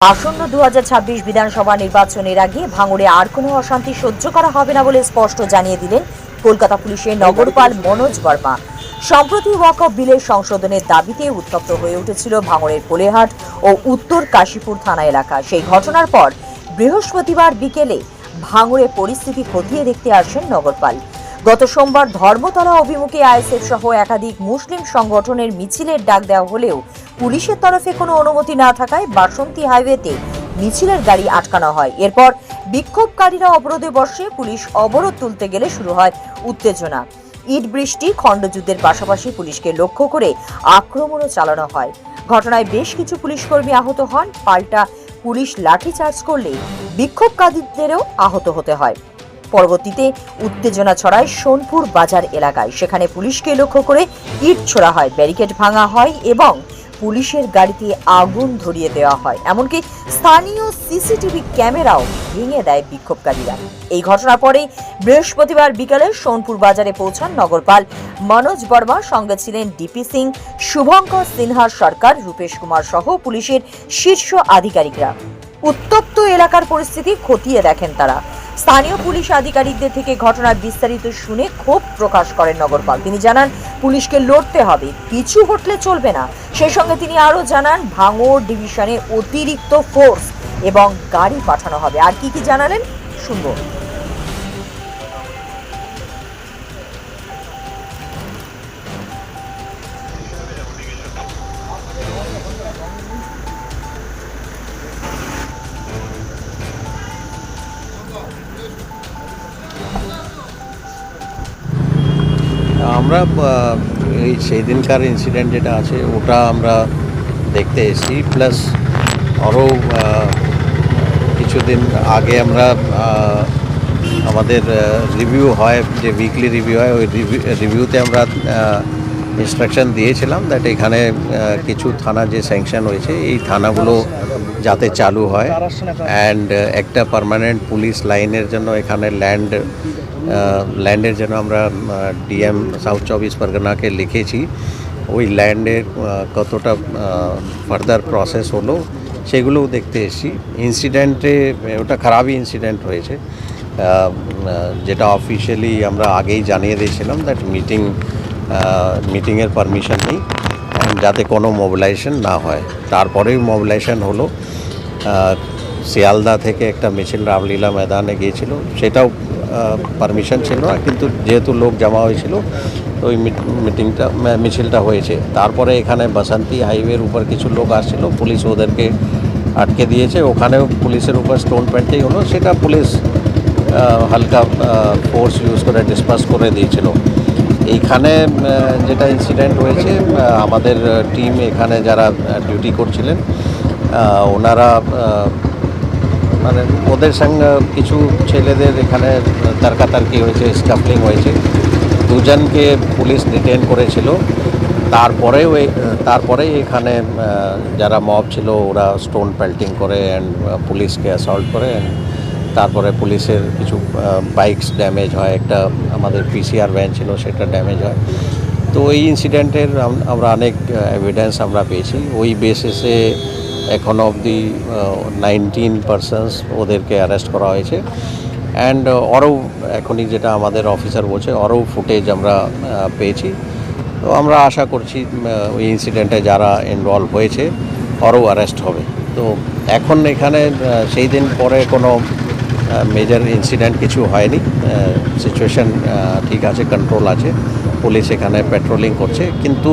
আসন্ন দু হাজার ছাব্বিশ বিধানসভা নির্বাচনের আগে ভাঙড়ে আর কোনো অশান্তি সহ্য করা হবে না বলে স্পষ্ট জানিয়ে দিলেন কলকাতা পুলিশের নগরপাল মনোজ বর্মা। সম্প্রতি ওয়াক অফ বিলের সংশোধনের দাবিতে উত্তপ্ত হয়ে উঠেছিল ভাঙড়ের কোলেহাট ও উত্তর কাশীপুর থানা এলাকা। সেই ঘটনার পর বৃহস্পতিবার বিকেলে ভাঙড়ে পরিস্থিতি খতিয়ে দেখতে আসেন নগরপাল। গত সোমবার ধর্মতলা অভিমুখে আইএসএফ সহ একাধিক মুসলিম সংগঠনের মিছিলের ডাক দেওয়া হলেও পুলিশের তরফে কোনো অনুমতি না থাকায় বাসন্তী হাইওয়েতে মিছিলের গাড়ি আটকানো হয়। এরপর বিক্ষোভকারীরা অবরোধে বসে পুলিশ অবরোধ তুলতে গেলে শুরু হয় উত্তেজনা। ইট বৃষ্টি, খণ্ডযুদ্ধের পাশাপাশি পুলিশকে লক্ষ্য করে আক্রমণও চালানো হয়। ঘটনায় বেশ কিছু পুলিশকর্মী আহত হন। পাল্টা পুলিশ লাঠিচার্জ করলে বিক্ষোভকারীদেরও আহত হতে হয়। পরবর্তীতে উত্তেজনা ছড়ায় সোনপুর বাজার এলাকায়। সেখানে পুলিশকে লক্ষ্য করে ইট ছোড়া হয়, ব্যারিকেড ভাঙা হয় এবং পুলিশের গাড়িতে আগুন ধরিয়ে দেওয়া হয়। এমনকি স্থানীয় সিসিটিভি ক্যামেরাও ভেঙে দেয় বিক্ষোভকারীরা। এই ঘটনার পরে বৃহস্পতিবার বিকালে সোনপুর বাজারে পৌঁছান নগরপাল মনোজ বর্মা, সঙ্গে ছিলেন ডিপি সিং, শুভঙ্কর সিনহা সরকার, রূপেশ কুমার সহ পুলিশের শীর্ষ আধিকারিকরা। উত্তপ্ত এলাকার পরিস্থিতি খতিয়ে দেখেন তারা। স্থানীয় পুলিশ আধিকারিকদের থেকে ঘটনার বিস্তারিত শুনে ক্ষোভ প্রকাশ করেন নগরপাল। তিনি জানান, পুলিশকে লড়তে হবে, কিছু হটলে চলবে না। সেই সঙ্গে তিনি আরও জানান, ভাঙড় ডিভিশনে অতিরিক্ত ফোর্স এবং গাড়ি পাঠানো হবে। আর কি কি জানালেন, শুনব। আমরা এই সেই দিনকার ইনসিডেন্ট যেটা আছে, ওটা আমরা দেখতে এসেছি। প্লাস আরও কিছুদিন আগে আমরা আমাদের রিভিউ হয়, যে উইকলি রিভিউ হয়, ওই রিভিউতে আমরা ইনস্ট্রাকশন দিয়েছিলাম দ্যাট এখানে কিছু থানা যে স্যাংশন হয়েছে, এই থানাগুলো যাতে চালু হয়। অ্যান্ড একটা পার্মানেন্ট পুলিশ লাইনের জন্য এখানে ল্যান্ড ল্যান্ডের জন্য আমরা ডিএম সাউথ চব্বিশ পরগনাকে লিখেছি, ওই ল্যান্ডের কতটা ফার্দার প্রসেস হলো, সেগুলোও দেখতে এসেছি। ইনসিডেন্টে ওটা খারাপই ইনসিডেন্ট হয়েছে। যেটা অফিসিয়ালি আমরা আগেই জানিয়ে দিয়েছিলাম দ্যাট মিটিং মিটিংয়ের পারমিশন নেই যাতে কোনো মোবিলাইজেশন না হয়। তারপরেই মোবিলাইজেশন হলো। শিয়ালদা থেকে একটা মিছিল রামলীলা ময়দানে গিয়েছিল, সেটাও পারমিশন ছিল না কিন্তু যেহেতু লোক জমা হয়েছিল, তো ওই মিটিংটা মিছিলটা হয়েছে। তারপরে এখানে বাসন্তী হাইওয়ের উপর কিছু লোক আসছিল, পুলিশ ওদেরকে আটকে দিয়েছে। ওখানেও পুলিশের উপর স্টোন প্যান্টেই হলো, সেটা পুলিশ হালকা ফোর্স ইউজ করে ডিসপাস করে দিয়েছিল। এইখানে যেটা ইনসিডেন্ট হয়েছে আমাদের টিম এখানে যারা ডিউটি করছিলেন ওনারা মানে ওদের সঙ্গে কিছু ছেলেদের এখানে তর্কাতর্কি হয়েছে স্কাফলিং হয়েছে। দুজনকে পুলিশ ডিটেন করেছিল। তারপরে ওই তারপরে এখানে যারা মব ছিল, ওরা স্টোন পেল্টিং করে অ্যান্ড পুলিশকে অ্যাসল্ট করে and তারপরে পুলিশের কিছু বাইকস ড্যামেজ হয়। একটা আমাদের পিসিআর ভ্যান ছিল, সেটা ড্যামেজ হয়। তো ওই ইনসিডেন্টের আমরা অনেক এভিডেন্স আমরা পেয়েছি। ওই বেসিসে এখন অবধি নাইনটিন পার্সনস ওদেরকে অ্যারেস্ট করা হয়েছে। অ্যান্ড আরও এখনই যেটা আমাদের অফিসার বলছে আরও ফুটেজ আমরা পেয়েছি। তো আমরা আশা করছি ওই ইনসিডেন্টে যারা ইনভলভ হয়েছে আরও অ্যারেস্ট হবে। তো এখন এখানে সেই দিন পরে কোনো মেজর ইনসিডেন্ট কিছু হয়নি। সিচুয়েশন ঠিক আছে কন্ট্রোল আছে। পুলিশ এখানে পেট্রোলিং করছে। কিন্তু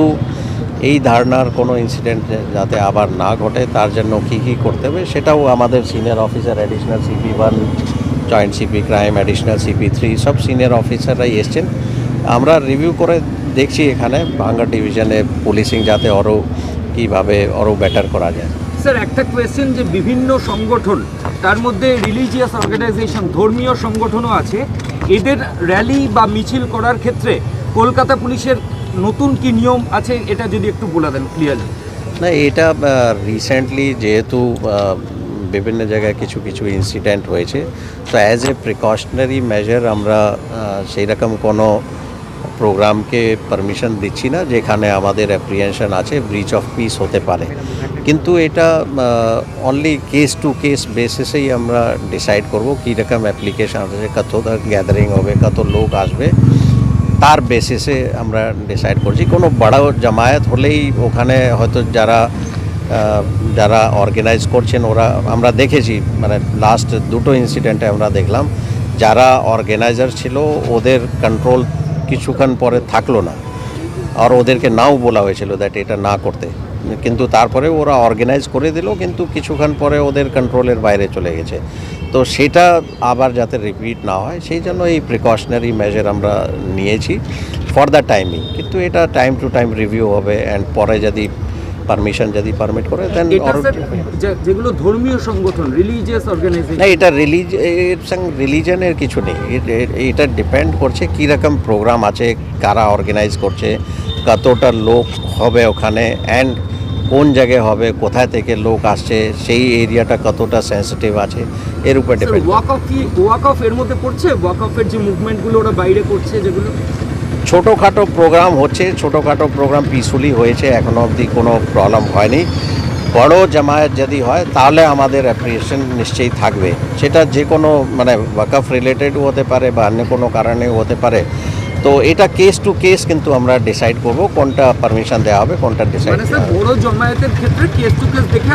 এই ধারণার কোনো ইনসিডেন্ট যাতে আবার না ঘটে, তার জন্য কী কী করতে হবে সেটাও আমাদের senior officer additional C P one joint C P crime additional C P three সব সিনিয়র অফিসাররাই এসছেন। আমরা রিভিউ করে দেখছি এখানে, ভাঙ্গা ডিভিশনে পুলিশিং যাতে আরও কীভাবে আরও বেটার করা যায়। স্যার একটা কোয়েশ্চেন যে বিভিন্ন সংগঠন, তার মধ্যে রিলিজিয়াস অর্গানাইজেশন ধর্মীয় সংগঠনও আছে, এদের র্যালি বা মিছিল করার ক্ষেত্রে কলকাতা পুলিশের নতুন কি নিয়ম আছে? এটা যদি একটু বলে দেন ক্লিয়ারলি না, এটা রিসেন্টলি যেহেতু বিভিন্ন জায়গায় কিছু কিছু ইনসিডেন্ট হয়েছে, তো অ্যাজ এ প্রিকশনারি মেজার আমরা সেই রকম কোনো প্রোগ্রামকে পারমিশন দিচ্ছি না, যেখানে আমাদের অ্যাপ্রিহেনশন আছে ব্রিচ অফ পিস হতে পারে। কিন্তু এটা অনলি কেস টু কেস বেসিসেই আমরা ডিসাইড করব কী রকম অ্যাপ্লিকেশন আছে, কত গ্যাদারিং হবে, কত লোক আসবে। তার বেসিসে আমরা ডিসাইড করছি। কোনো বড় জামায়াত হলেই ওখানে হয়তো যারা যারা অর্গানাইজ করছেন ওরা, আমরা দেখেছি মানে লাস্ট দুটো ইনসিডেন্টে আমরা দেখলাম, যারা অর্গানাইজার ছিল ওদের কন্ট্রোল কিছুক্ষণ পরে থাকল না। আর ওদেরকে নাও বলা হয়েছিল দ্যাট এটা না করতে। কিন্তু তারপরে ওরা অর্গানাইজ করে দিল, কিন্তু কিছুক্ষণ পরে ওদের কন্ট্রোলের বাইরে চলে গেছে। তো সেটা আবার যাতে রিপিট না হয় সেই জন্য এই প্রিকশনারি মেজার আমরা নিয়েছি ফর দ্য টাইমিং কিন্তু এটা টাইম টু টাইম রিভিউ হবে অ্যান্ড পরে যদি পারমিশন যদি পারমিট করে দেন যেগুলো ধর্মীয় সংগঠন রিলিজিয়াস অর্গানাইজেশন না এটা রিলিজ এর সঙ্গে রিলিজনের কিছু নেই। এটা ডিপেন্ড করছে কীরকম প্রোগ্রাম আছে কারা অর্গানাইজ করছে কতটা লোক হবে ওখানে অ্যান্ড কোন জায়গায় হবে কোথায় থেকে লোক আসছে সেই এরিয়াটা কতটা সেন্সিটিভ আছে এর উপর ডিপেন্ড ওয়াক অফ কি ওয়াক অফ এর মধ্যে পড়ছে? ওয়াক অফের যে মুভমেন্টগুলো ওরা বাইরে করছে যেগুলো? ছোটোখাটো প্রোগ্রাম হচ্ছে ছোটোখাটো প্রোগ্রাম পিসফুলি হয়েছে এখনও অবধি কোনো প্রবলেম হয়নি। বড় জামায়াত যদি হয় তাহলে আমাদের অ্যাপ্রিসিয়েশন নিশ্চয়ই থাকবে। সেটা যে কোনো মানে ওয়াকফ রিলেটেডও হতে পারে বা অন্য কোনো কারণেও হতে পারে। তো এটা কেস টু কেস কিন্তু আমরা ডিসাইড করব কোনটা পারমিশন দেওয়া হবে কোনটা ডিসাইড মানে স্যার বড় জমায়েতের ক্ষেত্রে কেস টু কেস দেখে